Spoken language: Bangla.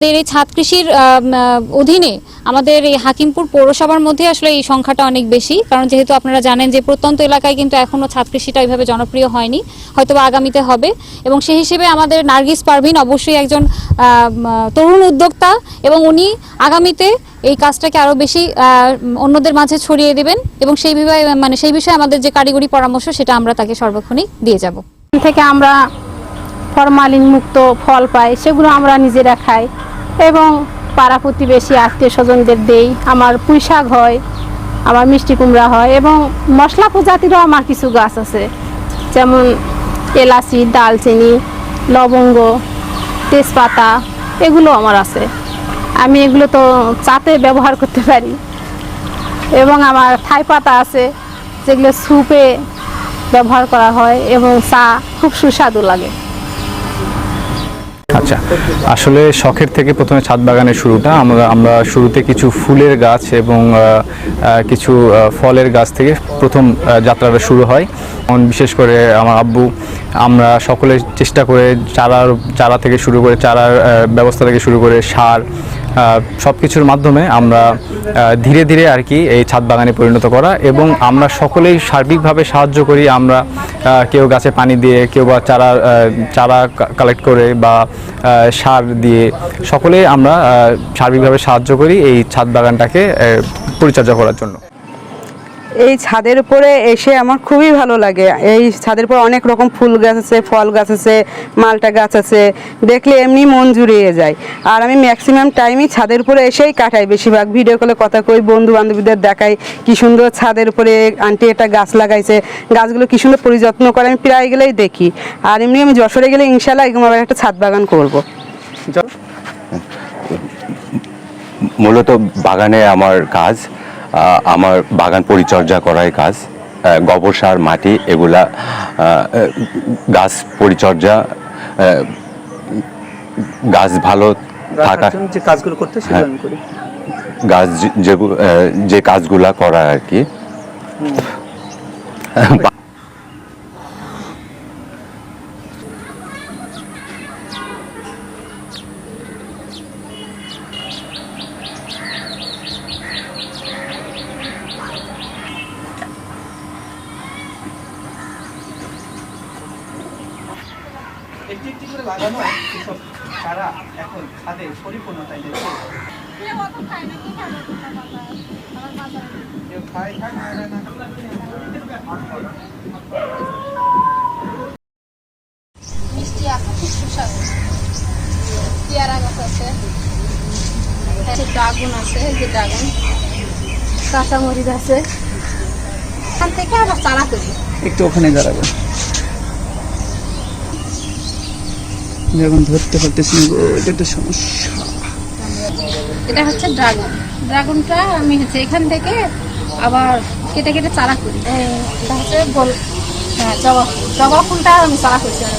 আমাদের এই ছাদ কৃষির অধীনে আমাদের এই হাকিমপুর পৌরসভার মধ্যে আসলে এই সংখ্যাটা অনেক বেশি। কারণ যেহেতু আপনারা জানেন যে প্রত্যন্ত এলাকায় কিন্তু এখনও ছাদ কৃষিটা এইভাবে জনপ্রিয় হয়নি হয়তো আগামীতে হবে। এবং সেই হিসেবে আমাদের নার্গিস পারভিন অবশ্যই একজন তরুণ উদ্যোক্তা এবং উনি আগামীতে এই কাজটাকে আরও বেশি অন্যদের মাঝে ছড়িয়ে দেবেন এবং সেই বিষয়ে মানে সেই বিষয়ে আমাদের যে কারিগরি পরামর্শ সেটা আমরা তাকে সর্বক্ষণই দিয়ে যাব। থেকে আমরা ফরমালিন মুক্ত ফল পাই, সেগুলো আমরা নিজেরা খাই। এবং পাড়া প্রতিবেশী আত্মীয় স্বজনদের দেই। আমার পুঁই শাক হয়, আমার মিষ্টি কুমড়া হয় এবং মশলা প্রজাতিরও আমার কিছু গাছ আছে। যেমন এলাচি দালচিনি লবঙ্গ, তেজপাতা, এগুলো আমার আছে। আমি এগুলো তো চাতে ব্যবহার করতে পারি। এবং আমার থাই পাতা আছে, যেগুলো স্যুপে ব্যবহার করা হয় এবং চা খুব সুস্বাদু লাগে। আচ্ছা আসলে শখের থেকে প্রথমে ছাদ বাগানের শুরুটা। আমরা আমরা শুরুতে কিছু ফুলের গাছ এবং কিছু ফলের গাছ থেকে প্রথম যাত্রাটা শুরু হয়। বিশেষ করে আমার আব্বু, আমরা সকলে চেষ্টা করে চারার, চারা থেকে শুরু করে, চারার ব্যবস্থা থেকে শুরু করে সার সব কিছুর মাধ্যমে আমরা ধীরে ধীরে আর কি এই ছাদ বাগানে পরিণত করা এবং আমরা সকলেই সার্বিকভাবে সাহায্য করি আমরা কেউ গাছে পানি দিয়ে, কেউ বা চারা চারা কালেক্ট করে বা সার দিয়ে সকলেই আমরা সার্বিকভাবে সাহায্য করি এই ছাদ বাগানটাকে পরিচর্যা করার জন্য। এই ছাদের উপরে এসে আমার খুবই ভালো লাগে। এই ছাদের উপর অনেক রকম ফুল গাছ আছে, ফল গাছ আছে, মালটা গাছ আছে। দেখলে এমনি মন জুড়িয়ে যায়। আর আমি ম্যাক্সিমাম টাইমই ছাদের উপরে এসেই কাটাই। বেশিরভাগ ভিডিও কলে কথা কই বন্ধু বান্ধবীদের দেখাই কি সুন্দর ছাদের উপরে আন্টি একটা গাছ লাগাইছে। গাছগুলো কি সুন্দর পরিযত্ন করে, আমি প্রায় গেলেই দেখি। আর এমনি আমি যশোরে গেলে ইনশাল্লাহ এরকম আবার একটা ছাদ বাগান করব। মূলত বাগানে আমার কাজ। আমার বাগান পরিচর্যা করাই কাজ। গোবর সার মাটি এগুলা গাছ পরিচর্যা গাছ ভালো থাকা যে কাজগুলো করতে সেগুলো হ্যাঁ। করি। গাছ যে কাজগুলা করা আর কি। একটি একটি করে লাগানো এসব এখন পরিপূর্ণতায় দেখছে। খায় খায় না মিষ্টি আছে খুব সুস্বাদু। পেয়ারা গাছ আছে ড্রাগন আছে যে ড্রাগন। কাঁচামরিচ আছে। এখান থেকে আবার চারা করি একটু ওখানে দাঁড়াবো আমি এখন ধরতে পারতেছি না গো, এটা তো সমস্যা। এটা হচ্ছে ড্রাগন। ড্রাগনটা আমি হচ্ছে এখান থেকে আবার কেটে কেটে চারা করি। এটা হচ্ছে গোল হ্যাঁ জবা ফুল জবা ফুলটা আমি চারা করছি। আর